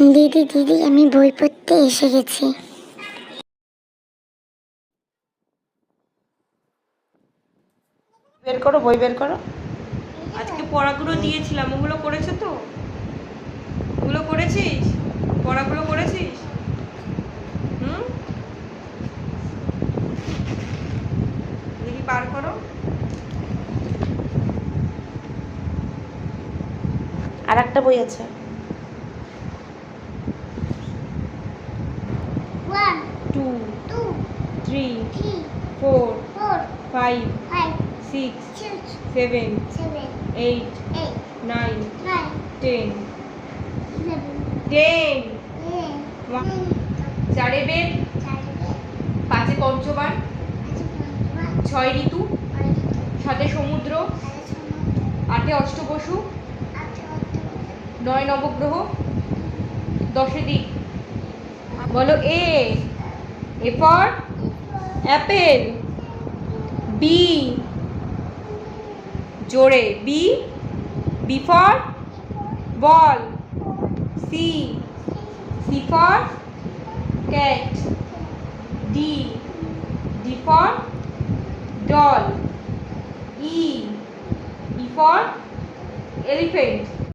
দিদি দিদি আমি বই পড়তে এসে গেছি। বের করো বই বের করো। আজকে পড়াগুলো দিয়েছিলাম ওগুলো করেছ তো? ওগুলো করেছিস? পড়াগুলো করেছিস? হুম? দেখি পার করো। আর একটা বই আছে। Two three four five six seven eight nine ten ten চারে বেদ পাঁচে পঞ্চবার. ছয় ঋতু। সাতে সমুদ্র। আটে অষ্টবসু। নয় নবগ্রহ। দশে দিক। বলো A. A for apple B জোরে. B B for ball C C for cat D D for doll E E for elephant